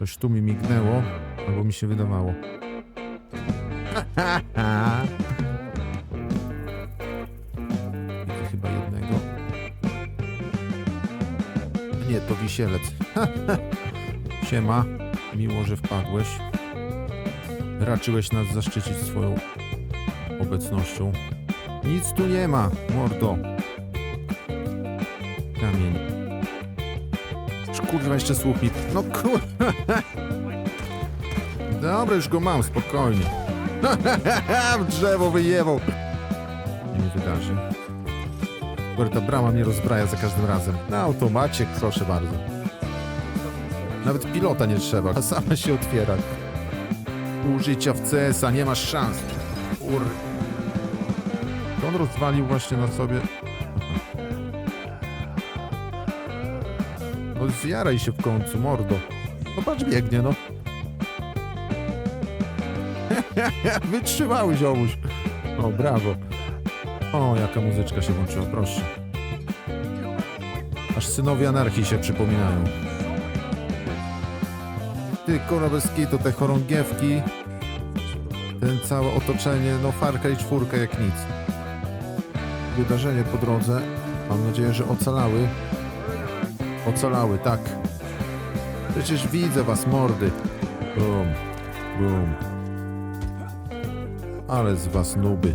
Coś tu mi mignęło, albo mi się wydawało. Widzę chyba jednego. Nie, to wisielec. Siema, miło, że wpadłeś. Raczyłeś nas zaszczycić swoją obecnością. Nic tu nie ma, mordo. Kamień. Kurwa, jeszcze mi. No kurwa. Dobra, już go mam, spokojnie. W drzewo wyjebał. Nie mi wydarzy. Dobra, ta brama mnie rozbraja za każdym razem. Na automacie, proszę bardzo. Nawet pilota nie trzeba, a sama się otwiera. Użycia w CS-a, nie masz szans. Kur... To on rozwalił właśnie na sobie... No zjaraj się w końcu, mordo. No patrz, biegnie, no. Wytrzymały ziomuś. O, brawo. O, jaka muzyczka się włączyła, proszę. Aż synowie anarchii się przypominają. Ty, kurwa, bez te chorągiewki, ten całe otoczenie, no Far Cry 4 jak nic. Wydarzenie po drodze, mam nadzieję, że ocalały. Ocalały, tak. Przecież widzę was, mordy. Bum, bum. Ale z was nuby.